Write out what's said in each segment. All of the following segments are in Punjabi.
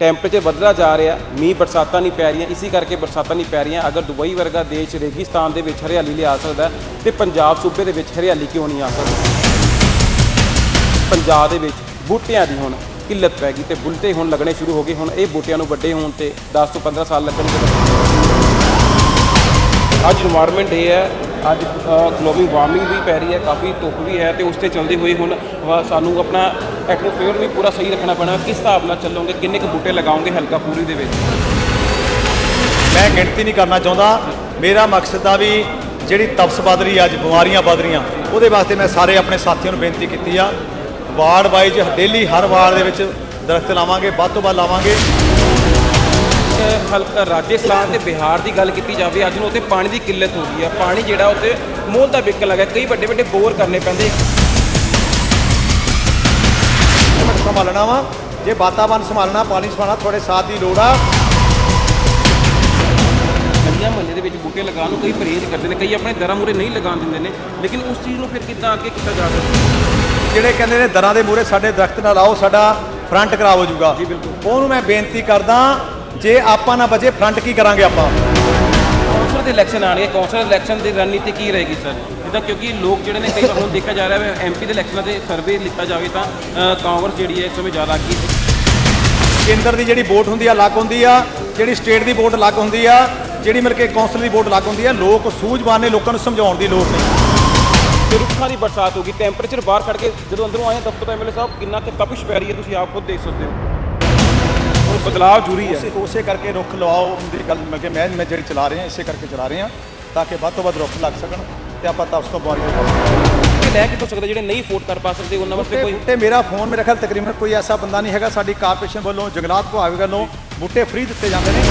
ਟੈਂਪਰੇਚਰ ਵਧਦਾ ਜਾ ਰਿਹਾ, ਮੀਂਹ ਬਰਸਾਤਾਂ ਨਹੀਂ ਪੈ ਰਹੀਆਂ, ਇਸੇ ਕਰਕੇ ਬਰਸਾਤਾਂ ਨਹੀਂ ਪੈ ਰਹੀਆਂ। ਅਗਰ ਦੁਬਈ ਵਰਗਾ ਦੇਸ਼ ਰੇਗਿਸਤਾਨ ਦੇ ਵਿੱਚ ਹਰਿਆਲੀ ਲਿਆ ਸਕਦਾ ਤੇ ਪੰਜਾਬ ਸੂਬੇ ਦੇ ਵਿੱਚ ਹਰਿਆਲੀ ਕਿਉਂ ਨਹੀਂ ਆ ਸਕਦੀ? ਪੰਜਾਬ ਦੇ ਵਿੱਚ ਬੂਟਿਆਂ ਦੀ ਹੁਣ ਕਿੱਲਤ ਪੈ ਗਈ ਤੇ ਬੁਲਟੇ ਹੁਣ ਲੱਗਣੇ ਸ਼ੁਰੂ ਹੋ ਗਏ। ਹੁਣ ਇਹ ਬੂਟਿਆਂ ਨੂੰ ਵੱਡੇ ਹੋਣ ਤੇ 10 ਤੋਂ 15 ਸਾਲ ਲੱਗਣਗੇ। ਅੱਜ এনवायरमेंट ਇਹ ਹੈ ਅੱਜ ਗਲੋਬਲ ਵਾਰਮਿੰਗ ਵੀ ਪੈ ਰਹੀ ਹੈ, ਕਾਫੀ ਧੁੱਪ ਵੀ ਹੈ ਤੇ ਉਸ ਤੇ ਚੱਲਦੇ ਹੋਏ ਹੁਣ ਸਾਨੂੰ ਆਪਣਾ ਐਟਮੋਸਫੇਅਰ ਵੀ ਪੂਰਾ ਸਹੀ ਰੱਖਣਾ ਪੈਣਾ। ਕਿਸ ਹਿਸਾਬ ਨਾਲ ਚੱਲੋਗੇ? ਕਿੰਨੇ ਕੁ ਬੂਟੇ ਲਗਾਓਗੇ ਹਲਕਾ ਪੂਰੀ ਦੇ ਵਿੱਚ? ਮੈਂ ਗਿਣਤੀ ਨਹੀਂ ਕਰਨਾ ਚਾਹੁੰਦਾ। ਮੇਰਾ ਮਕਸਦ ਆ ਵੀ ਜਿਹੜੀ ਤਪਸ ਵੱਧ ਰਹੀ ਆ, ਅੱਜ ਬਿਮਾਰੀਆਂ ਵੱਧ ਰਹੀਆਂ, ਉਹਦੇ ਵਾਸਤੇ ਮੈਂ ਸਾਰੇ ਆਪਣੇ ਸਾਥੀਆਂ ਨੂੰ ਬੇਨਤੀ ਕੀਤੀ ਆ। ਵਾਰਡ ਵਾਈਜ਼ ਡੇਲੀ ਹਰ ਵਾਰਡ ਦੇ ਵਿੱਚ ਦਰਖਤ ਲਾਵਾਂਗੇ, ਵੱਧ ਤੋਂ ਵੱਧ ਲਾਵਾਂਗੇ। ਹਲਕਾ ਰਾਜਸਥਾਨ ਤੇ ਬਿਹਾਰ ਦੀ ਗੱਲ ਕੀਤੀ ਜਾਵੇ ਅੱਜ ਨੂੰ ਉੱਥੇ ਪਾਣੀ ਦੀ ਕਿੱਲਤ ਹੋ ਗਈ ਹੈ ਪਾਣੀ ਜਿਹੜਾ ਉੱਥੇ ਮੋਲ ਦਾ ਵਿਕਣ ਲੱਗਾ ਕਈ ਵੱਡੇ ਵੱਡੇ ਬੋਰ ਕਰਨੇ ਪੈਂਦੇ ਸੰਭਾਲਣਾ ਵਾ ਜੇ ਵਾਤਾਵਰਨ ਸੰਭਾਲਣਾ ਪਾਣੀ ਸੰਭਾਲਣਾ ਤੁਹਾਡੇ ਸਾਥ ਦੀ ਲੋੜ ਆ। ਗਲੀਆਂ ਮੁਹੱਲੇ ਦੇ ਵਿੱਚ ਬੂਟੇ ਲਗਾਉਣ ਨੂੰ ਕਈ ਪਰਹੇਜ਼ ਕਰਦੇ ਨੇ ਕਈ ਆਪਣੇ ਦਰਾਂ ਮੂਰੇ ਨਹੀਂ ਲਗਾਉਣ ਦਿੰਦੇ ਨੇ ਲੇਕਿਨ ਉਸ ਚੀਜ਼ ਨੂੰ ਫਿਰ ਕਿੱਦਾਂ ਅੱਗੇ ਕੀਤਾ ਜਾ ਸਕਦਾ? ਜਿਹੜੇ ਕਹਿੰਦੇ ਨੇ ਦਰਾਂ ਦੇ ਮੂਹਰੇ ਸਾਡੇ ਦਰਖਤ ਨਾ ਲਾਓ ਸਾਡਾ ਫਰੰਟ ਖਰਾਬ ਹੋ ਜਾਊਗਾ। ਜੀ ਬਿਲਕੁਲ। ਉਹਨੂੰ ਮੈਂ ਬੇਨਤੀ ਕਰਦਾ ਜੇ ਆਪਾਂ ਨਾ ਬਚੇ ਫਰੰਟ ਕੀ ਕਰਾਂਗੇ ਆਪਾਂ? ਕੌਂਸਲ ਦੇ ਇਲੈਕਸ਼ਨ ਆਣਗੇ ਕੌਂਸਲ ਇਲੈਕਸ਼ਨ ਦੀ ਰਣਨੀਤੀ ਕੀ ਰਹੇਗੀ ਸਰ ਜਿੱਦਾਂ ਕਿਉਂਕਿ ਲੋਕ ਜਿਹੜੇ ਨੇ ਕਈ ਵਾਰ ਹੁਣ ਦੇਖਿਆ ਜਾ ਰਿਹਾ ਹੈ ਐਮਪੀ ਦੇ ਇਲੈਕਸ਼ਨਾਂ ਦੇ ਸਰਵੇ ਲਿੱਤਾ ਜਾਵੇ ਤਾਂ ਕਾਂਗਰਸ ਜਿਹੜੀ ਹੈ ਇਸ ਸਮੇਂ ਜ਼ਿਆਦਾ ਅੱਗੇ ਕੇਂਦਰ ਦੀ ਜਿਹੜੀ ਵੋਟ ਹੁੰਦੀ ਆ ਅਲੱਗ ਹੁੰਦੀ ਆ। ਜਿਹੜੀ ਸਟੇਟ ਦੀ ਵੋਟ ਅਲੱਗ ਹੁੰਦੀ ਆ। ਜਿਹੜੀ ਮਿਲ ਕੇ ਕੌਂਸਲ ਦੀ ਵੋਟ ਅਲੱਗ ਹੁੰਦੀ ਆ। ਲੋਕ ਸੂਝਵਾਨ ਨੇ ਲੋਕਾਂ ਨੂੰ ਸਮਝਾਉਣ ਦੀ ਲੋੜ ਨਹੀਂ। ਤੇ ਰੁੱਖਾਂ ਦੀ ਬਰਸਾਤ ਹੋ ਗਈ ਟੈਂਪਰੇਚਰ ਬਾਹਰ ਕੱਢ ਕੇ ਜਦੋਂ ਅੰਦਰੋਂ ਆਏ ਦਫ਼ਤਰ ਐਮਐਲਏ ਸਾਹਿਬ ਕਿੰਨਾ ਕੁ ਤਪਸ਼ ਪੈ ਰਹੀ ਹੈ ਤੁਸੀਂ ਆਪ ਖੁਦ ਦੇਖ ਸਕਦੇ ਹੋ। ਬਦਲਾਅ ਜ਼ਰੂਰੀ ਹੈ। ਉਸੇ ਉਸੇ ਕਰਕੇ ਰੁੱਖ ਲਵਾਓ ਦੀ ਗੱਲ ਮੈਂ ਕਿ ਮੈਂ ਮੈਂ ਜਿਹੜੀ ਚਲਾ ਰਹੇ ਹਾਂ ਇਸੇ ਕਰਕੇ ਚਲਾ ਰਹੇ ਹਾਂ ਤਾਂ ਕਿ ਵੱਧ ਤੋਂ ਵੱਧ ਰੁੱਖ ਲੱਗ ਸਕਣ ਤੇ ਆਪਾਂ ਤੋਂ ਬਿਮਾਰੀਆਂ ਤੋਂ ਬਚ ਇਹ ਲੈ ਕੇ ਤੋਂ ਸਕਦੇ? ਜਿਹੜੇ ਨਹੀਂ ਅਫੋਰਡ ਕਰ ਪਾ ਸਕਦੇ ਉਹਨਾਂ ਵਾਸਤੇ ਕੋਈ ਬੂਟੇ ਮੇਰਾ ਫੋਨ ਮੇਰੇ ਖਿਆਲ ਤਕਰੀਬਨ ਕੋਈ ਐਸਾ ਬੰਦਾ ਨਹੀਂ ਹੈਗਾ ਸਾਡੀ ਕਾਰਪੋਰੇਸ਼ਨ ਵੱਲੋਂ ਜੰਗਲਾਤ ਵਿਭਾਗ ਵੱਲੋਂ ਬੂਟੇ ਫ੍ਰੀ ਦਿੱਤੇ ਜਾਂਦੇ ਨੇ।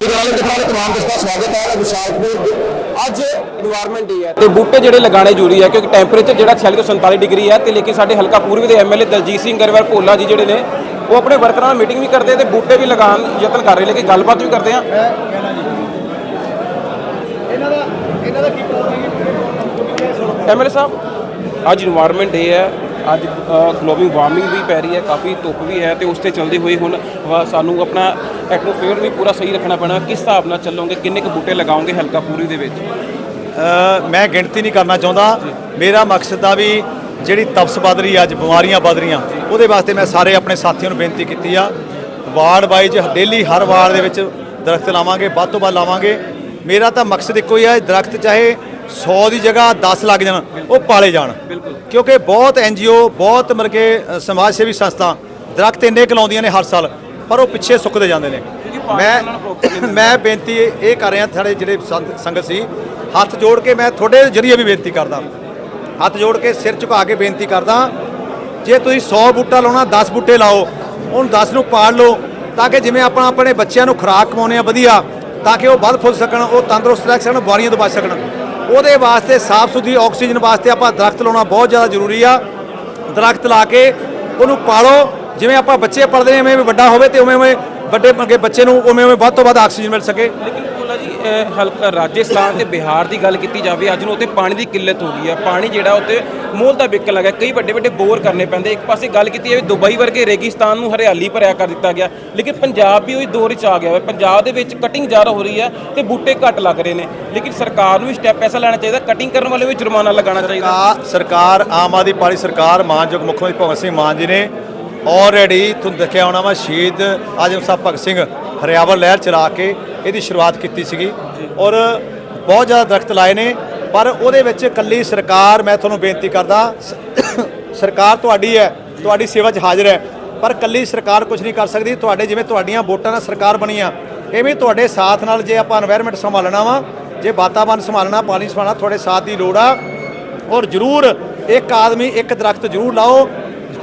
ਵਿਗਿਆਨਕ ਦਿਖਾਣੇ ਤਮਾਮ ਦਾ ਸਵਾਗਤ ਹੈ। ਵਿਸ਼ਾਲਪੁਰ ਅੱਜ এনवायरमेंट ਡੇ ਹੈ। ਤੇ ਬੂਟੇ ਜਿਹੜੇ ਲਗਾਣੇ ਜ਼ਰੂਰੀ ਹੈ ਕਿਉਂਕਿ ਟੈਂਪਰੇਚਰ ਜਿਹੜਾ 46 ਤੋਂ 47 ਡਿਗਰੀ ਹੈ ਤੇ ਲੇਕਿਨ ਸਾਡੇ ਹਲਕਾ ਪੂਰਬੀ ਦੇ ਐਮਐਲਏ ਦਲਜੀਤ ਸਿੰਘ ਗਰੇਵਾਲ ਭੋਲਾ ਜੀ ਜਿਹੜੇ ਨੇ ਉਹ ਆਪਣੇ ਵਰਕਰਾਂ ਨਾਲ ਮੀਟਿੰਗ ਵੀ ਕਰਦੇ ਤੇ ਬੂਟੇ ਵੀ ਲਗਾਉਣ ਯਤਨ ਕਰ ਰਹੇ ਨੇ ਕਿ ਗੱਲਬਾਤ ਵੀ ਕਰਦੇ ਆ। ਇਹਨਾਂ ਦਾ ਇਹਨਾਂ ਐਮਐਲਏ ਸਾਹਿਬ ਅੱਜ এনवायरमेंट ਡੇ ਹੈ ਅੱਜ ਗਲੋਬਲ ਵਾਰਮਿੰਗ ਵੀ ਪੈ ਰਹੀ ਹੈ ਕਾਫੀ ਧੁੱਪ ਵੀ ਹੈ ਤੇ ਉਸ ਤੇ ਚੱਲਦੇ ਹੋਏ ਹੁਣ ਸਾਨੂੰ ਆਪਣਾ ਐਟਮੋਸਫੇਅਰ ਵੀ ਪੂਰਾ ਸਹੀ ਰੱਖਣਾ ਪੈਣਾ। ਕਿਸ ਹਿਸਾਬ ਨਾਲ ਚੱਲੋਗੇ? ਕਿੰਨੇ ਕੁ ਬੂਟੇ ਲਗਾਓਗੇ ਹਲਕਾ ਪੂਰੀ ਦੇ ਵਿੱਚ? ਮੈਂ ਗਿਣਤੀ ਨਹੀਂ ਕਰਨਾ ਚਾਹੁੰਦਾ। ਮੇਰਾ ਮਕਸਦ ਆ ਵੀ ਜਿਹੜੀ ਤਪਸ ਵੱਧ ਰਹੀ ਅੱਜ ਬਿਮਾਰੀਆਂ ਵੱਧ ਰਹੀਆਂ ਉਹਦੇ ਵਾਸਤੇ ਮੈਂ ਸਾਰੇ ਆਪਣੇ ਸਾਥੀਆਂ ਨੂੰ ਬੇਨਤੀ ਕੀਤੀ ਆ। ਵਾਰਡ ਵਾਈਜ਼ ਡੇਲੀ ਹਰ ਵਾਰਡ ਦੇ ਵਿੱਚ ਦਰਖਤ ਲਾਵਾਂਗੇ ਵੱਧ ਤੋਂ ਵੱਧ ਲਾਵਾਂਗੇ। ਮੇਰਾ ਤਾਂ ਮਕਸਦ ਇੱਕੋ ਹੀ ਆ ਦਰਖਤ ਚਾਹੇ 100 ਦੀ ਜਗ੍ਹਾ 10 ਲੱਗ ਜਾਣ ਉਹ ਪਾਲੇ ਜਾਣ। ਕਿਉਂਕਿ ਬਹੁਤ ਐਨਜੀਓ ਬਹੁਤ ਮਤਲਬ ਕਿ ਸਮਾਜ ਸੇਵੀ ਸੰਸਥਾ ਦਰਖਤ ਇੰਨੇ ਕੁ ਲਾਉਂਦੀਆਂ ਨੇ ਹਰ ਸਾਲ ਪਰ ਉਹ ਪਿੱਛੇ ਸੁੱਕਦੇ ਜਾਂਦੇ ਨੇ। ਮੈਂ ਮੈਂ ਬੇਨਤੀ ਇਹ ਕਰ ਰਿਹਾ ਸਾਡੇ ਜਿਹੜੇ ਸੰਤ- ਸੰਗਤ ਸੀ ਹੱਥ ਜੋੜ ਕੇ ਮੈਂ ਤੁਹਾਡੇ ਜਰੀਏ ਵੀ ਬੇਨਤੀ ਕਰਦਾ। ਹੱਥ ਜੋੜ ਕੇ ਸਿਰ ਝੁਕਾ ਕੇ ਬੇਨਤੀ ਕਰਦਾ ਜੇ ਤੁਸੀਂ 100 ਬੂਟਾ ਲਾਉਣਾ 10 ਬੂਟੇ ਲਾਓ ਉਹਨੂੰ 10 ਨੂੰ ਪਾੜ ਲਓ ਤਾਂ ਕਿ ਜਿਵੇਂ ਆਪਾਂ ਆਪਣੇ ਬੱਚਿਆਂ ਨੂੰ ਖੁਰਾਕ ਖਵਾਉਂਦੇ ਆ ਵਧੀਆ ਤਾਂ ਕਿ ਉਹ ਵੱਧ ਫੁੱਲ ਸਕਣ ਉਹ ਤੰਦਰੁਸਤ ਰਹਿ ਸਕਣ ਬਿਮਾਰੀਆਂ ਤੋਂ ਬਚ ਸਕਣ। ਉਹਦੇ ਵਾਸਤੇ ਸਾਫ਼ ਸੁਥਰੀ ਆਕਸੀਜਨ ਵਾਸਤੇ ਆਪਾਂ ਦਰਖਤ ਲਾਉਣਾ ਬਹੁਤ ਜ਼ਿਆਦਾ ਜ਼ਰੂਰੀ ਆ। ਦਰਖਤ ਲਾ ਕੇ ਉਹਨੂੰ ਪਾਲੋ, ਜਿਵੇਂ ਆਪਾਂ ਬੱਚੇ ਪੜਦੇ ਨੇ ਉਵੇਂ ਉਵੇਂ ਵੱਡਾ ਹੋਵੇ ਤੇ ਉਵੇਂ ਉਵੇਂ ਵੱਡੇ ਅੱਗੇ ਬੱਚੇ ਨੂੰ ਉਵੇਂ ਉਵੇਂ ਵੱਧ ਤੋਂ ਵੱਧ ਆਕਸੀਜਨ ਮਿਲ ਸਕੇ। ਹਲਕਾ ਰਾਜਸਥਾਨ ਤੇ ਬਿਹਾਰ ਦੀ ਗੱਲ ਕੀਤੀ ਜਾਵੇ, ਅੱਜ ਨੂੰ ਉੱਥੇ ਪਾਣੀ ਦੀ ਕਿੱਲਤ ਹੋ ਗਈ ਹੈ ਪਾਣੀ ਜਿਹੜਾ ਉੱਥੇ ਮੋਲ ਦਾ ਵਿਕਣ ਲੱਗਾ ਕਈ ਵੱਡੇ ਵੱਡੇ ਬੋਰ ਕਰਨੇ ਪੈਂਦੇ। ਇੱਕ ਪਾਸੇ ਗੱਲ ਕੀਤੀ ਜਾਵੇ, ਦੁਬਈ ਵਰਗੇ ਰੇਗਿਸਤਾਨ ਨੂੰ ਹਰਿਆਲੀ ਭਰਿਆ ਕਰ ਦਿੱਤਾ ਗਿਆ। ਲੇਕਿਨ ਪੰਜਾਬ ਵੀ ਉਹੀ ਦੌਰ 'ਚ ਆ ਗਿਆ ਹੈ ਪੰਜਾਬ ਦੇ ਵਿੱਚ ਕਟਿੰਗ ਜ਼ਿਆਦਾ ਹੋ ਰਹੀ ਹੈ ਤੇ ਬੂਟੇ ਘੱਟ ਲੱਗ ਰਹੇ ਨੇ। ਲੇਕਿਨ ਸਰਕਾਰ ਨੂੰ ਵੀ ਸਟੈਪ ਐਸਾ ਲੈਣਾ ਚਾਹੀਦਾ। ਕਟਿੰਗ ਕਰਨ ਵਾਲੇ ਵੀ ਜੁਰਮਾਨਾ ਲਗਾਉਣਾ ਚਾਹੀਦਾ। ਸਰਕਾਰ ਸਰਕਾਰ, ਆਮ ਆਦਮੀ ਪਾਰਟੀ ਸਰਕਾਰ ਮਾਨਯੋਗ ਮੁੱਖ ਮੰਤਰੀ ਭਗਤ ਸਿੰਘ ਮਾਨ ਜੀ ਨੇ ਆਲਰੇਡੀ ਤੁਹਾਨੂੰ ਦੇਖਿਆ ਹੋਣਾ ਵਾ, ਸ਼ਹੀਦ ਆਜਮ ਸਾਹਿਬ ਭਗਤ ਸਿੰਘ ਹਰਿਆਵਲ ਲਹਿਰ ਚਲਾ ਕੇ ਇਹਦੀ ਸ਼ੁਰੂਆਤ ਕੀਤੀ ਸੀਗੀ ਔਰ ਬਹੁਤ ਜ਼ਿਆਦਾ ਦਰਖਤ ਲਾਏ ਨੇ, ਪਰ ਉਹਦੇ ਵਿੱਚ ਇਕੱਲੀ ਸਰਕਾਰ, ਮੈਂ ਤੁਹਾਨੂੰ ਬੇਨਤੀ ਕਰਦਾ ਸਰਕਾਰ ਤੁਹਾਡੀ ਹੈ, ਤੁਹਾਡੀ ਸੇਵਾ 'ਚ ਹਾਜ਼ਰ ਹੈ, ਪਰ ਇਕੱਲੀ ਸਰਕਾਰ ਕੁਝ ਨਹੀਂ ਕਰ ਸਕਦੀ, ਤੁਹਾਡੇ ਜਿਵੇਂ ਤੁਹਾਡੀਆਂ ਵੋਟਾਂ ਨਾਲ ਸਰਕਾਰ ਬਣੀ ਆ ਵੀ ਤੁਹਾਡੇ ਸਾਥ ਨਾਲ ਜੇ ਆਪਾਂ এনवायरमेंट ਸੰਭਾਲਣਾ ਵਾ, ਜੇ ਵਾਤਾਵਰਣ ਸੰਭਾਲਣਾ, ਪਾਣੀ ਸੰਭਾਲਣਾ, ਤੁਹਾਡੇ ਸਾਥ ਦੀ ਲੋੜ ਆ, ਔਰ ਜ਼ਰੂਰ ਇੱਕ ਆਦਮੀ, ਇੱਕ ਦਰਖਤ ਜ਼ਰੂਰ ਲਾਓ,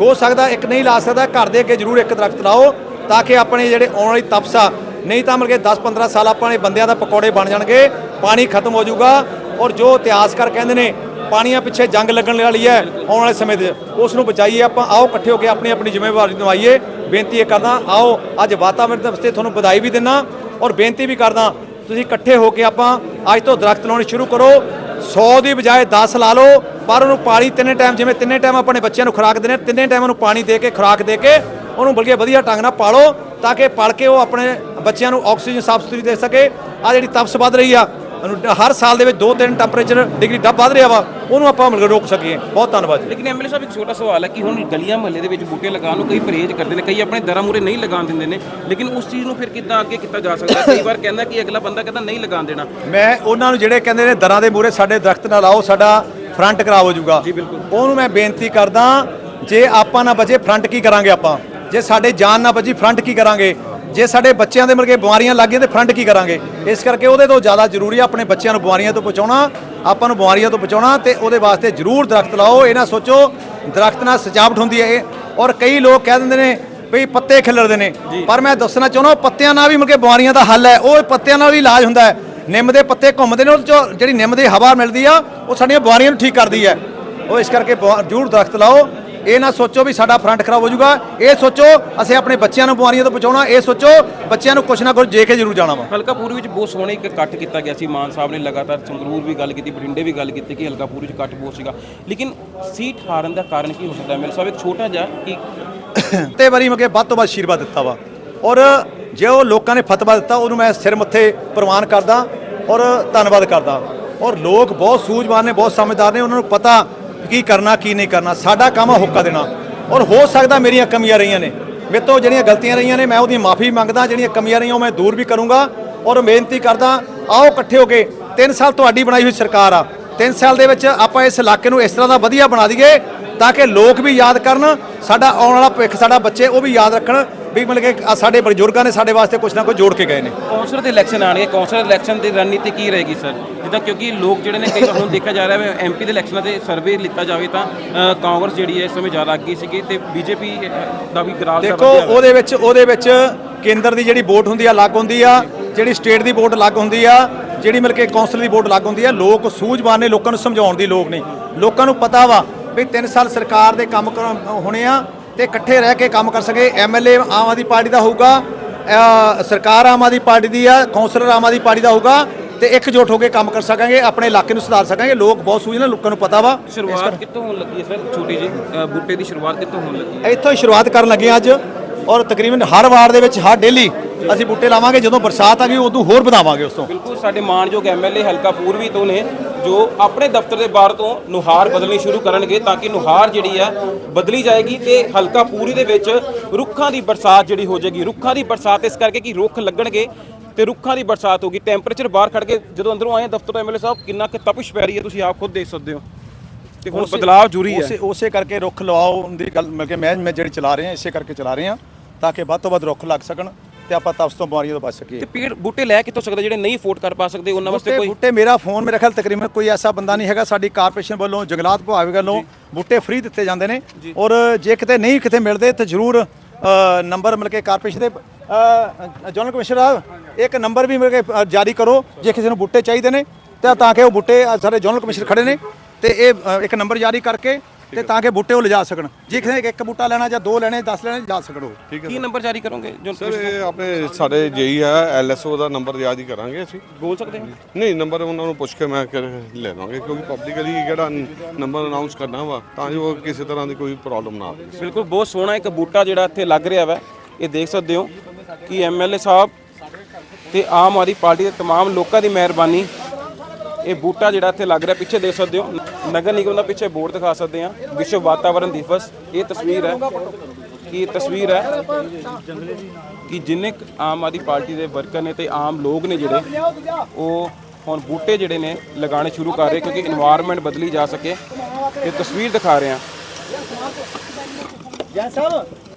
ਹੋ ਸਕਦਾ ਇੱਕ ਨਹੀਂ ਲਾ ਸਕਦਾ, ਘਰ ਦੇ ਅੱਗੇ ਜ਼ਰੂਰ ਇੱਕ ਦਰਖਤ ਲਾਓ, ਤਾਂ ਕਿ ਆਪਣੇ ਜਿਹੜੇ ਆਉਣ ਵਾਲੀ ਤਪਸਾ ਨਹੀਂ ਤਾਂ ਮਿਲ ਕੇ 10-15 ਸਾਲ ਆਪਣੇ ਬੰਦਿਆਂ ਦਾ ਪਕੌੜੇ ਬਣ ਜਾਣਗੇ ਪਾਣੀ ਖਤਮ ਹੋ ਜਾਊਗਾ ਔਰ ਜੋ ਇਤਿਹਾਸਕਾਰ ਕਹਿੰਦੇ ਨੇ ਪਾਣੀਆਂ ਪਿੱਛੇ ਜੰਗ ਲੱਗਣ ਵਾਲੀ ਹੈ ਆਉਣ ਵਾਲੇ ਸਮੇਂ ਦੇ ਉਸ ਨੂੰ ਬਚਾਈਏ ਆਪਾਂ ਆਓ ਇਕੱਠੇ ਹੋ ਕੇ ਆਪਣੀ ਆਪਣੀ ਜ਼ਿੰਮੇਵਾਰੀ ਨਿਭਾਈਏ। ਬੇਨਤੀ ਇਹ ਕਰਦਾ ਆਓ ਅੱਜ ਵਾਤਾਵਰਣ ਦੇ ਵਾਸਤੇ ਤੁਹਾਨੂੰ ਵਧਾਈ ਵੀ ਦਿੰਦਾ ਔਰ ਬੇਨਤੀ ਵੀ ਕਰਦਾ ਤੁਸੀਂ ਇਕੱਠੇ ਹੋ ਕੇ ਆਪਾਂ ਅੱਜ ਤੋਂ ਦਰਖਤ ਲਾਉਣੇ ਸ਼ੁਰੂ ਕਰੋ। 100 ਦੀ ਬਜਾਏ 10 ਲਾ ਲਓ ਪਰ ਉਹਨੂੰ ਪਾਣੀ ਤਿੰਨੇ ਟਾਈਮ ਜਿਵੇਂ ਤਿੰਨੇ ਟਾਈਮ ਆਪਣੇ ਬੱਚਿਆਂ ਨੂੰ ਖੁਰਾਕ ਦਿੰਦੇ ਹਾਂ, ਤਿੰਨੇ ਟਾਈਮ ਉਹਨੂੰ ਪਾਣੀ ਦੇ ਕੇ ਖੁਰਾਕ ਦੇ ਕੇ ਉਹਨੂੰ ਬਲਕਿ ਵਧੀਆ ਢੰਗ ਨਾਲ ਪਾਲੋ ਤਾਂ ਕਿ ਪਲ ਕੇ ਉਹ ਆਪਣੇ ਬੱਚਿਆਂ ਨੂੰ ਆਕਸੀਜਨ ਸਾਫ਼ ਸੁਥਰੀ ਦੇ ਸਕੇ। ਆ ਜਿਹੜੀ ਤਪਸ ਵੱਧ ਰਹੀ ਆ ਹਰ ਸਾਲ ਦੇ ਵਿੱਚ 2-3 ਟੈਂਪਰੇਚਰ ਡਿਗਰੀ ਡੱਬ ਵੱਧ ਰਿਹਾ ਵਾ ਉਹਨੂੰ ਆਪਾਂ ਮਿਲ ਕੇ ਰੋਕ ਸਕੀਏ। ਬਹੁਤ ਧੰਨਵਾਦ ਜੀ। ਲੇਕਿਨ ਐਮਐਲਏ ਸਾਹਿਬ ਇੱਕ ਛੋਟਾ ਸਵਾਲ ਹੈ ਕਿ ਹੁਣ ਗਲੀਆਂ ਮਹੱਲੇ ਦੇ ਵਿੱਚ ਬੂਟੇ ਲਗਾਉਣ ਨੂੰ ਕਈ ਪਰਹੇਜ਼ ਕਰਦੇ ਨੇ ਕਈ ਆਪਣੇ ਦਰਾਂ ਮੂਰੇ ਨਹੀਂ ਲਗਾਉਣ ਦਿੰਦੇ ਨੇ ਲੇਕਿਨ ਉਸ ਚੀਜ਼ ਨੂੰ ਫਿਰ ਕਿੱਦਾਂ ਅੱਗੇ ਕੀਤਾ ਜਾ ਸਕਦਾ? ਕਈ ਵਾਰ ਕਹਿੰਦਾ ਕਿ ਅਗਲਾ ਬੰਦਾ ਕਹਿੰਦਾ ਨਹੀਂ ਲਗਾਉਣ ਦੇਣਾ। ਮੈਂ ਉਹਨਾਂ ਨੂੰ ਜਿਹੜੇ ਕਹਿੰਦੇ ਨੇ ਦਰਾਂ ਦੇ ਮੂਰੇ ਸਾਡੇ ਦਰਖਤ ਨਾ ਲਾਓ ਸਾਡਾ ਫਰੰਟ ਖਰਾਬ ਹੋ ਜਾਊਗਾ। ਜੀ ਬਿਲਕੁਲ। ਉਹਨੂੰ ਮੈਂ ਬੇਨਤੀ ਕਰਦਾ ਜੇ ਆਪਾਂ ਨਾ ਬਚੇ ਫਰੰਟ ਕੀ ਕਰਾਂਗੇ ਆਪਾਂ? ਜੇ ਸਾਡੇ ਜਾਨ ਨਾ ਬਚੀ ਫਰੰਟ ਕੀ ਕਰਾਂਗੇ? ਜੇ ਸਾਡੇ ਬੱਚਿਆਂ ਦੇ ਕੇ ਬਿਮਾਰੀਆਂ ਲੱਗ ਗਈਆਂ ਤੇ ਫਰੰਟ ਕੀ ਕਰਾਂਗੇ? ਇਸ ਕਰਕੇ ਉਹਦੇ ਤੋਂ ਜ਼ਿਆਦਾ ਜ਼ਰੂਰੀ ਆ ਆਪਣੇ ਬੱਚਿਆਂ ਨੂੰ ਬਿਮਾਰੀਆਂ ਤੋਂ ਬਚਾਉਣਾ ਆਪਾਂ ਨੂੰ ਬਿਮਾਰੀਆਂ ਤੋਂ ਬਚਾਉਣਾ ਤੇ ਉਹਦੇ ਵਾਸਤੇ ਜ਼ਰੂਰ ਦਰਖਤ ਲਾਓ। ਇਹ ਨਾ ਸੋਚੋ ਦਰਖਤ ਨਾਲ ਸਜਾਵਟ ਹੁੰਦੀ ਹੈ ਇਹ। ਔਰ ਕਈ ਲੋਕ ਕਹਿ ਦਿੰਦੇ ਨੇ ਵੀ ਪੱਤੇ ਖਿਲਰਦੇ ਨੇ। ਪਰ ਮੈਂ ਦੱਸਣਾ ਚਾਹੁੰਦਾ ਪੱਤਿਆਂ ਨਾਲ ਵੀ ਕੇ ਬਿਮਾਰੀਆਂ ਦਾ ਹੱਲ ਹੈ। ਉਹ ਪੱਤਿਆਂ ਨਾਲ ਵੀ ਇਲਾਜ ਹੁੰਦਾ ਹੈ। ਨਿੰਮ ਦੇ ਪੱਤੇ ਘੁੰਮਦੇ ਨੇ ਉਹ ਚੋਂ ਜਿਹੜੀ ਨਿੰਮ ਦੀ ਹਵਾ ਮਿਲਦੀ ਆ ਉਹ ਸਾਡੀਆਂ ਬਿਮਾਰੀਆਂ ਨੂੰ ਠੀਕ ਕਰਦੀ ਹੈ। ਉਹ ਇਸ ਕਰਕੇ ਜ਼ਰੂਰ ਦਰਖਤ ਲਾਓ। ਇਹ ਨਾ ਸੋਚੋ ਵੀ ਸਾਡਾ ਫਰੰਟ ਖਰਾਬ ਹੋ ਜਾਊਗਾ। ਇਹ ਸੋਚੋ ਅਸੀਂ ਆਪਣੇ ਬੱਚਿਆਂ ਨੂੰ ਬਿਮਾਰੀਆਂ ਤੋਂ ਬਚਾਉਣਾ। ਇਹ ਸੋਚੋ ਬੱਚਿਆਂ ਨੂੰ ਕੁਛ ਨਾ ਕੁਛ ਦੇ ਕੇ ਜ਼ਰੂਰ ਜਾਣਾ ਵਾ। ਹਲਕਾ ਪੂਰੀ ਵਿੱਚ ਬਹੁਤ ਸੋਹਣਾ ਇੱਕ ਇਕੱਠ ਕੀਤਾ ਗਿਆ ਸੀ। ਮਾਨ ਸਾਹਿਬ ਨੇ ਲਗਾਤਾਰ ਸੰਗਰੂਰ ਵੀ ਗੱਲ ਕੀਤੀ ਬਠਿੰਡੇ ਵੀ ਗੱਲ ਕੀਤੀ ਕਿ ਹਲਕਾ ਪੂਰੀ ਵਿੱਚ ਇਕੱਠ ਬਹੁਤ ਸੀਗਾ। ਲੇਕਿਨ ਸੀਟ ਹਾਰਨ ਦਾ ਕਾਰਨ ਕੀ ਹੋ ਸਕਦਾ ਐਮਐਲਏ ਸਾਹਿਬ ਇੱਕ ਛੋਟਾ ਜਿਹਾ ਕਿ ਤੇ ਵਾਰੀ ਮਗੇ ਵੱਧ ਤੋਂ ਵੱਧ ਆਸ਼ੀਰਵਾਦ ਦਿੱਤਾ ਵਾ। ਔਰ ਜੇ ਉਹ ਲੋਕਾਂ ਨੇ ਫਤਵਾ ਦਿੱਤਾ ਉਹਨੂੰ ਮੈਂ ਸਿਰ ਮੱਥੇ ਪ੍ਰਵਾਨ ਕਰਦਾ ਔਰ ਧੰਨਵਾਦ ਕਰਦਾ। ਔਰ ਲੋਕ ਬਹੁਤ ਸੂਝਵਾਨ ਨੇ ਬਹੁਤ ਸਮਝਦਾਰ ਨੇ ਉਹਨਾਂ ਨੂੰ ਪਤਾ ਕੀ ਕਰਨਾ, ਕੀ ਨਹੀਂ ਕਰਨਾ, ਸਾਡਾ ਕੰਮ ਆ ਹੁੱਕਾ ਦੇਣਾ। ਔਰ ਹੋ ਸਕਦਾ ਮੇਰੀਆਂ ਕਮੀਆਂ ਰਹੀਆਂ ਨੇ। ਮੇਰੇ ਤੋਂ ਜਿਹੜੀਆਂ ਗਲਤੀਆਂ ਰਹੀਆਂ ਨੇ, ਮੈਂ ਉਹਦੀ ਮਾਫੀ ਮੰਗਦਾ, ਜਿਹੜੀਆਂ ਕਮੀਆਂ ਰਹੀਆਂ, ਉਹ ਮੈਂ ਦੂਰ ਵੀ ਕਰੂੰਗਾ ਔਰ ਬੇਨਤੀ ਕਰਦਾ। ਆਓ ਇਕੱਠੇ ਹੋ ਕੇ 3 ਸਾਲ ਤੁਹਾਡੀ ਬਣਾਈ ਹੋਈ ਸਰਕਾਰ ਆ। 3 ਸਾਲ ਦੇ ਵਿੱਚ ਆਪਾਂ ਇਸ ਇਲਾਕੇ ਨੂੰ ਇਸ ਤਰ੍ਹਾਂ ਦਾ ਵਧੀਆ ਬਣਾ ਦਈਏ, ਤਾਂ ਕਿ ਲੋਕ ਵੀ ਯਾਦ ਕਰਨ, ਸਾਡਾ ਆਉਣ ਵਾਲਾ ਭਵਿੱਖ, ਸਾਡਾ ਬੱਚੇ ਉਹ ਵੀ ਯਾਦ ਰੱਖਣ। ਵੀ ਮਤਲਬ ਕਿ ਸਾਡੇ ਬਜ਼ੁਰਗਾਂ ਨੇ ਸਾਡੇ ਵਾਸਤੇ ਕੁਝ ਨਾ ਕੁਝ ਜੋੜ ਕੇ ਗਏ ਨੇ। ਕੌਂਸਲਰ ਦੇ ਇਲੈਕਸ਼ਨ ਆਣਗੇ ਕੌਂਸਲਰ ਇਲੈਕਸ਼ਨ ਦੀ ਰਣਨੀਤੀ ਕੀ ਰਹੇਗੀ ਸਰ ਜਿੱਦਾਂ ਕਿਉਂਕਿ ਲੋਕ ਜਿਹੜੇ ਨੇ ਕਈ ਵਾਰ ਹੁਣ ਦੇਖਿਆ ਜਾ ਰਿਹਾ ਹੈ ਐਮਪੀ ਦੇ ਇਲੈਕਸ਼ਨਾਂ ਦੇ ਸਰਵੇ ਲਿੱਤਾ ਜਾਵੇ ਤਾਂ ਕਾਂਗਰਸ ਜਿਹੜੀ ਹੈ ਇਸ ਸਮੇਂ ਜ਼ਿਆਦਾ ਅੱਗੇ ਸੀਗੀ ਤੇ ਬੀਜੇਪੀ ਦਾ ਵੀ ਗਰਾਫ ਦੇਖੋ। ਉਹਦੇ ਵਿੱਚ ਉਹਦੇ ਵਿੱਚ ਕੇਂਦਰ ਦੀ ਜਿਹੜੀ ਵੋਟ ਹੁੰਦੀ ਆ ਅਲੱਗ ਹੁੰਦੀ ਆ ਜਿਹੜੀ ਸਟੇਟ ਦੀ ਵੋਟ ਅਲੱਗ ਹੁੰਦੀ ਆ ਜਿਹੜੀ ਮਿਲ ਕੇ ਕੌਂਸਲ ਦੀ ਵੋਟ ਅਲੱਗ ਹੁੰਦੀ ਆ ਲੋਕ ਸੂਝਵਾਨ ਨੇ ਲੋਕਾਂ ਨੂੰ ਸਮਝਾਉਣ ਦੀ ਲੋਕ ਨਹੀਂ। ਲੋਕਾਂ ਨੂੰ ਪਤਾ ਵਾ ਵੀ 3 ਸਾਲ ਸਰਕਾਰ ਦੇ ਕੰਮ ਹੋਣੇ ਆ ਤੇ ਇਕੱਠੇ ਰਹਿ ਕੇ ਕੰਮ ਕਰ ਸਕੇ। ਐਮਐਲਏ ਆਮ ਆਦਮੀ ਪਾਰਟੀ ਦਾ ਹੋਊਗਾ ਸਰਕਾਰ ਆਮ ਆਦਮੀ ਪਾਰਟੀ ਦੀ ਆ ਕੌਂਸਲਰ ਆਮ ਆਦਮੀ ਪਾਰਟੀ ਦਾ ਹੋਊਗਾ ਤੇ ਇਕਜੁੱਟ ਹੋ ਕੇ ਕੰਮ ਕਰ ਸਕਾਂਗੇ ਆਪਣੇ ਇਲਾਕੇ ਨੂੰ ਸੁਧਾਰ ਸਕਾਂਗੇ। ਲੋਕ ਬਹੁਤ ਸੂਝਵਾਨ ਨੇ ਲੋਕਾਂ ਨੂੰ ਪਤਾ ਵਾ। ਸ਼ੁਰੂਆਤ ਕਿੱਥੋਂ ਹੋਣ ਲੱਗੀ ਹੈ ਸਰ ਛੋਟੀ ਜੀ ਬੂਟੇ ਦੀ ਸ਼ੁਰੂਆਤ ਕਿੱਥੋਂ ਹੋਣ ਲੱਗੀ? ਹੈ ਇੱਥੋਂ ਹੀ ਸ਼ੁਰੂਆਤ ਕਰਨ ਲੱਗੇ ਅੱਜ ਔਰ ਤਕਰੀਬਨ ਹਰ ਵਾਰ ਦੇ ਵਿੱਚ ਹਰ ਡੇਲੀ ਅਸੀਂ ਬੂਟੇ ਲਾਵਾਂਗੇ। ਜਦੋਂ ਬਰਸਾਤ ਆ ਗਈ ਉਦੋਂ ਹੋਰ ਵਧਾਵਾਂਗੇ ਉਸ ਤੋਂ। ਬਿਲਕੁਲ ਸਾਡੇ ਮਾਨਯੋਗ ਐਮਐਲਏ ਹਲਕਾ ਪੂਰਬੀ ਤੋਂ ਨੇ। ਜੋ ਆਪਣੇ ਦਫ਼ਤਰ ਦੇ ਬਾਹਰ ਤੋਂ ਨੁਹਾਰ ਬਦਲਣੀ ਸ਼ੁਰੂ ਕਰਨਗੇ ਤਾਂ ਕਿ ਨੁਹਾਰ ਜਿਹੜੀ ਹੈ ਬਦਲੀ ਜਾਏਗੀ ਤੇ ਹਲਕਾ ਪੂਰੀ ਦੇ ਵਿੱਚ ਰੁੱਖਾਂ ਦੀ ਬਰਸਾਤ ਜਿਹੜੀ ਹੋ ਜਾਏਗੀ ਰੁੱਖਾਂ ਦੀ ਬਰਸਾਤ ਇਸ ਕਰਕੇ ਕਿ ਰੁੱਖ ਲੱਗਣਗੇ ਤੇ ਰੁੱਖਾਂ ਦੀ ਬਰਸਾਤ ਹੋਗੀ ਟੈਂਪਰੇਚਰ ਬਾਹਰ ਖੜ ਕੇ ਜਦੋਂ ਅੰਦਰੋਂ ਆਏ ਦਫ਼ਤਰ ਤੋਂ ਐਮਐਲਏ ਸਾਹਿਬ ਕਿੰਨਾ ਕਿ ਤਪਸ਼ ਪੈ ਰਹੀ ਹੈ ਤੁਸੀਂ ਆਪ ਖੁਦ ਦੇਖ ਸਕਦੇ ਹੋ? ਤੇ ਹੁਣ ਬਦਲਾਅ ਜ਼ਰੂਰੀ ਹੈ। ਉਸੇ ਉਸੇ ਕਰਕੇ ਰੁੱਖ ਲਵਾਓ ਦੀ ਗੱਲ ਮਿਲ ਕੇ ਮੈਂ ਮੈਂ ਜਿਹੜੀ ਚਲਾ ਰਹੇ ਹਾਂ ਇਸੇ ਕਰਕੇ ਚਲਾ ਰਹੇ ਹਾਂ ਤਾਂ ਕਿ ਵੱਧ ਤੋਂ ਵੱਧ ਰੁੱਖ ਲੱਗ ਸਕਣ। ਤੇ ਆਪਾਂ ਤਪਸ ਤੋਂ ਬਿਮਾਰੀਆਂ ਤੋਂ ਬਚ ਸਕੀਏ। ਤੇ ਪੇੜ ਬੂਟੇ ਲੈ ਕਿੱਥੋਂ ਸਕਦੇ ਜਿਹੜੇ ਨਹੀਂ ਅਫੋਰਡ ਕਰ ਪਾ ਸਕਦੇ ਉਹਨਾਂ ਵਾਸਤੇ ਕੋਈ ਬੂਟੇ ਮੇਰਾ ਫੋਨ ਮੇਰੇ ਖਿਆਲ ਤਕਰੀਬਨ ਕੋਈ ਐਸਾ ਬੰਦਾ ਨਹੀਂ ਹੈਗਾ ਸਾਡੀ ਕਾਰਪੋਰੇਸ਼ਨ ਵੱਲੋਂ ਜੰਗਲਾਤ ਵਿਭਾਗ ਵੱਲੋਂ ਬੂਟੇ ਫ੍ਰੀ ਦਿੱਤੇ ਜਾਂਦੇ ਨੇ। ਔਰ ਜੇ ਕਿਤੇ ਨਹੀਂ ਕਿਤੇ ਮਿਲਦੇ ਤਾਂ ਜ਼ਰੂਰ ਨੰਬਰ ਮਿਲ ਕੇ ਕਾਰਪੋਰੇਸ਼ਨ ਦੇ ਜਨਰਲ ਕਮਿਸ਼ਨਰ ਸਾਹਿਬ ਇੱਕ ਨੰਬਰ ਵੀ ਮਿਲ ਕੇ ਜਾਰੀ ਕਰੋ ਜੇ ਕਿਸੇ ਨੂੰ ਬੂਟੇ ਚਾਹੀਦੇ ਨੇ ਤਾਂ ਤਾਂ ਕਿ ਉਹ ਬੂਟੇ ਸਾਡੇ ਜਨਰਲ ਕਮਿਸ਼ਨਰ ਖੜੇ ਨੇ। ਤੇ ਇਹ ਇੱਕ ਨੰਬਰ ਜਾਰੀ ਕਰਕੇ ਤੇ ਤਾਂ ਕਿ ਬੂਟੇ ਉਹ ਲਿਜਾ ਸਕਣ ਜੇ ਕਿਸੇ ਨੇ ਇੱਕ ਬੂਟਾ ਲੈਣਾ ਜਾਂ ਦੋ ਲੈਣੇ 10 ਲੈਣੇ ਜਾ ਸਕਣ ਉਹ ਕੀ ਨੰਬਰ ਜਾਰੀ ਕਰੋਗੇ ਜੋ ਸਰ ਇਹ ਆਪਣੇ ਸਾਡੇ ਜੇਈ ਆ ਐਲਐਸਓ ਦਾ ਨੰਬਰ ਯਾਦ ਹੀ ਕਰਾਂਗੇ ਅਸੀਂ ਬੋਲ ਸਕਦੇ ਹੋ ਨਹੀਂ ਨੰਬਰ ਉਹਨਾਂ ਨੂੰ ਪੁੱਛ ਕੇ ਮੈਂ ਕਰ ਲੈ ਲਵਾਂਗੇ ਕਿਉਂਕਿ ਪਬਲਿਕਲੀ ਕਿਹੜਾ ਨੰਬਰ ਅਨਾਉਂਸ ਕਰਨਾ ਵਾ ਤਾਂ ਜੋ ਕਿਸੇ ਤਰ੍ਹਾਂ ਦੀ ਕੋਈ ਪ੍ਰੋਬਲਮ ਨਾ ਆਵੇ ਬਿਲਕੁਲ ਬਹੁਤ ਸੋਹਣਾ ਇੱਕ ਬੂਟਾ ਜਿਹੜਾ ਇੱਥੇ ਲੱਗ ਰਿਹਾ ਵਾ ਇਹ ਦੇਖ ਸਕਦੇ ਹੋ ਕਿ ਐਮਐਲਏ ਸਾਹਿਬ ਤੇ ਆਮ ਆਦਮੀ ਪਾਰਟੀ ਦੇ तमाम ਲੋਕਾਂ ਦੀ ਮਿਹਰਬਾਨੀ ਇਹ ਬੂਟਾ ਜਿਹੜਾ ਇੱਥੇ ਲੱਗ ਰਿਹਾ, ਪਿੱਛੇ ਦੇਖ ਸਕਦੇ ਹੋ। ਨਗਰ ਨਿਗਮ ਦਾ ਪਿੱਛੇ ਬੋਰਡ ਦਿਖਾ ਸਕਦੇ ਆ ਵਿਸ਼ਵ ਵਾਤਾਵਰਣ ਦਿਵਸ, ਇਹ ਤਸਵੀਰ ਹੈ। ਕੀ ਤਸਵੀਰ ਹੈ ਕਿ ਜਿੰਨੇ ਆਮ ਆਦੀ ਪਾਰਟੀ ਦੇ ਵਰਕਰ ਨੇ ਤੇ ਆਮ ਲੋਕ ਨੇ ਜਿਹੜੇ, ਉਹ ਹੁਣ ਬੂਟੇ ਜਿਹੜੇ ਨੇ ਲਗਾਉਣੇ ਸ਼ੁਰੂ ਕਰ ਰਹੇ ਕਿਉਂਕਿ এনवायरमेंट ਬਦਲੀ ਜਾ ਸਕੇ। ਇਹ ਤਸਵੀਰ ਦਿਖਾ ਰਹੇ ਆ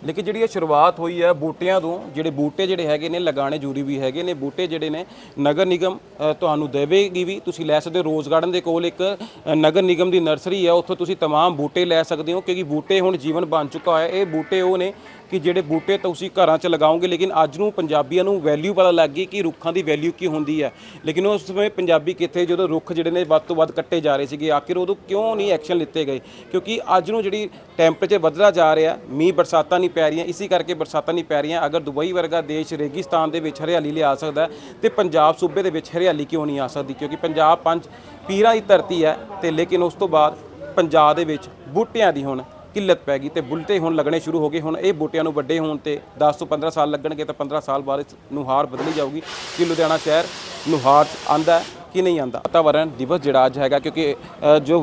ਲੇਕਿਨ ਜਿਹੜੀ ਇਹ ਸ਼ੁਰੂਆਤ ਹੋਈ ਹੈ ਬੂਟਿਆਂ ਤੋਂ ਜਿਹੜੇ ਬੂਟੇ ਜਿਹੜੇ ਹੈਗੇ ਨੇ ਲਗਾਉਣੇ ਜ਼ਰੂਰੀ ਵੀ ਹੈਗੇ ਨੇ ਬੂਟੇ ਜਿਹੜੇ ਨੇ ਨਗਰ ਨਿਗਮ ਅ, ਤੁਹਾਨੂੰ ਦੇਵੇਗੀ ਵੀ ਤੁਸੀਂ ਲੈ ਸਕਦੇ ਹੋ ਰੋਜ਼ ਗਾਰਡਨ ਦੇ ਕੋਲ ਇੱਕ ਅ, ਨਗਰ ਨਿਗਮ ਦੀ ਨਰਸਰੀ ਹੈ ਉੱਥੋਂ ਤੁਸੀਂ तमाम ਬੂਟੇ ਲੈ ਸਕਦੇ ਹੋ ਕਿਉਂਕਿ ਬੂਟੇ ਹੁਣ ਜੀਵਨ ਬਣ ਚੁੱਕਾ ਹੈ ਇਹ ਬੂਟੇ ਉਹ ਨੇ ਕਿ ਜਿਹੜੇ ਬੂਟੇ ਤੁਸੀਂ ਘਰਾਂ 'ਚ ਲਗਾਓਗੇ ਲੇਕਿਨ ਅੱਜ ਨੂੰ ਪੰਜਾਬੀਆਂ ਨੂੰ ਵੈਲਿਊ ਪਤਾ ਲੱਗ ਗਈ ਕਿ ਰੁੱਖਾਂ ਦੀ ਵੈਲਿਊ ਕੀ ਹੁੰਦੀ ਹੈ। ਲੇਕਿਨ ਉਸ ਸਮੇਂ ਪੰਜਾਬੀ ਕਿੱਥੇ ਜਦੋਂ ਰੁੱਖ ਜਿਹੜੇ ਨੇ ਵੱਧ ਤੋਂ ਵੱਧ ਕੱਟੇ ਜਾ ਰਹੇ ਸੀਗੇ ਆਖਿਰ ਉਦੋਂ ਕਿਉਂ ਨਹੀਂ ਐਕਸ਼ਨ ਲਿੱਤੇ ਗਏ? ਕਿਉਂਕਿ ਅੱਜ ਨੂੰ ਜਿਹੜੀ ਟੈਂਪਰੇਚਰ ਵਧਦਾ ਜਾ ਰਿਹਾ ਮੀਂਹ ਬਰਸਾਤਾਂ ਨਹੀਂ ਪੈ ਰਹੀਆਂ ਇਸੇ ਕਰਕੇ ਬਰਸਾਤਾਂ ਨਹੀਂ ਪੈ ਰਹੀਆਂ। ਅਗਰ ਦੁਬਈ ਵਰਗਾ ਦੇਸ਼ ਰੇਗਿਸਤਾਨ ਦੇ ਵਿੱਚ ਹਰਿਆਲੀ ਲਿਆ ਸਕਦਾ ਹੈ, ਤੇ ਪੰਜਾਬ ਸੂਬੇ ਦੇ ਵਿੱਚ ਹਰਿਆਲੀ ਕਿਉਂ ਨਹੀਂ ਆ ਸਕਦੀ? ਕਿਉਂਕਿ ਪੰਜਾਬ ਪੰਜ ਪੀਰਾਂ ਦੀ ਧਰਤੀ ਹੈ ਤੇ ਲੇਕਿਨ ਉਸ ਤੋਂ ਬਾਅਦ ਪੰਜਾਬ ਦੇ ਵਿੱਚ ਬੂਟਿਆਂ ਦੀ ਹੁਣ ਕਿੱਲਤ ਪੈ ਗਈ ਤੇ ਬੁਲਟੇ ਹੁਣ ਲੱਗਣੇ ਸ਼ੁਰੂ ਹੋ ਗਏ। ਹੁਣ ਇਹ ਬੂਟਿਆਂ ਨੂੰ ਵੱਡੇ ਹੋਣ ਤੇ 10 ਤੋਂ 15 ਸਾਲ ਲੱਗਣਗੇ ਤਾਂ 15 ਸਾਲ ਬਾਅਦ ਇਸ ਨੁਹਾਰ ਬਦਲੀ ਜਾਊਗੀ। ਕਿ ਲੁਧਿਆਣਾ ਸ਼ਹਿਰ ਨੁਹਾਰ 'ਚ ਆਂਦਾ ਕਿ ਨਹੀਂ ਆਂਦਾ ਵਾਤਾਵਰਣ ਦਿਵਸ ਜਿਹੜਾ ਅੱਜ ਹੈਗਾ ਕਿਉਂਕਿ ਅ, ਜੋ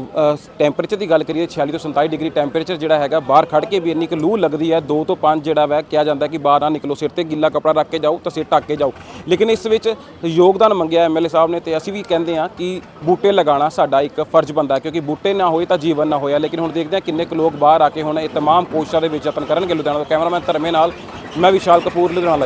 ਟੈਂਪਰੇਚਰ ਦੀ ਗੱਲ ਕਰੀਏ 46 ਤੋਂ 47 ਡਿਗਰੀ ਟੈਂਪਰੇਚਰ ਜਿਹੜਾ ਹੈਗਾ ਬਾਹਰ ਖੜ ਕੇ ਵੀ ਇੰਨੀ ਕੁ ਲੂ ਲੱਗਦੀ ਹੈ 2 ਤੋਂ 5 ਜਿਹੜਾ ਵੈ ਕਿਹਾ ਜਾਂਦਾ ਕਿ ਬਾਹਰ ਨਾ ਨਿਕਲੋ ਸਿਰ ਤੇ ਗਿੱਲਾ ਕਪੜਾ ਰੱਖ ਕੇ ਜਾਓ ਤਾਂ ਸਿਰ ਢੱਕ ਕੇ ਜਾਓ ਲੇਕਿਨ ਇਸ ਵਿੱਚ ਯੋਗਦਾਨ ਮੰਗਿਆ ਐਮਐਲਏ ਸਾਹਿਬ ਨੇ ਤੇ ਅਸੀਂ ਵੀ ਕਹਿੰਦੇ ਹਾਂ ਕਿ ਬੂਟੇ ਲਗਾਉਣਾ ਸਾਡਾ ਇੱਕ ਫਰਜ਼ ਬੰਦਾ ਕਿਉਂਕਿ ਬੂਟੇ ਨਾ ਹੋਏ ਤਾਂ ਜੀਵਨ ਨਾ ਹੋਇਆ ਲੇਕਿਨ ਹੁਣ ਦੇਖਦੇ ਹਾਂ ਕਿੰਨੇ ਕੁ ਲੋਕ ਬਾਹਰ ਆ ਕੇ ਹੁਣ ਇਹ तमाम ਕੋਸ਼ਿਸ਼ਾਂ ਦੇ ਵਿੱਚ ਯਤਨ ਕਰਨਗੇ ਲੁਧਿਆਣਾ ਤੋਂ ਕੈਮਰਾਮੈਨ ਧਰਮੇ ਨਾਲ ਮੈਂ ਵਿਸ਼ਾਲ ਕਪੂਰ ਲੁਧਿਆਣਾ ਲਈ